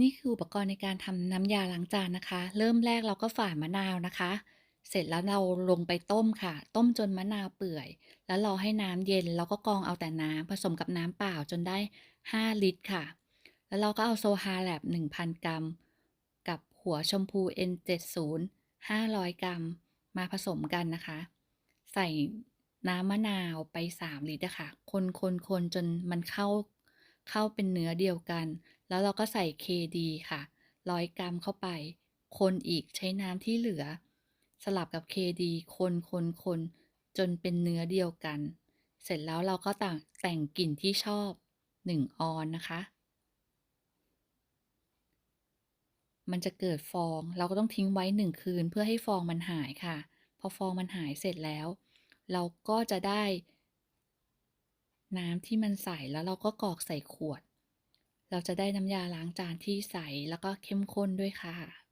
นี่คืออุปกรณ์ในการทำน้ำยาล้างจานนะคะ เริ่มแรกเราก็ฝานมะนาวนะคะ เสร็จแล้วเราลงไปต้มค่ะ ต้มจนมะนาวเปื่อย แล้วรอให้น้ำเย็นแล้วก็กรองเอาแต่น้ำผสมกับน้ำเปล่าจนได้ 5 ลิตรค่ะ แล้วเราก็เอาโซฮาแลบ1,000 กรัม กับหัวชมพู N70 500 กรัม มาผสมกันนะคะ ใส่น้ำมะนาวไป 3 ลิตรอะค่ะ คนๆๆจนมันเข้า เข้าเป็นเนื้อเดียวกัน แล้วเราก็ใส่ KD ค่ะ100กรัมเข้าไป คนอีกใช้น้ำที่เหลือ สลับกับ KD คนๆๆจนเป็นเนื้อเดียวกัน เสร็จแล้วเราก็ต่างแต่งกลิ่นที่ชอบ 1 ออนนะคะ มันจะเกิดฟอง เราก็ต้องทิ้งไว้ 1 คืนเพื่อให้ฟองมันหายค่ะ พอฟองมันหายเสร็จแล้ว เราก็จะได้ น้ำที่มันใสแล้วเราก็กรอกใส่ขวด เราจะได้น้ำยาล้างจานที่ใสแล้วก็เข้มข้นด้วยค่ะ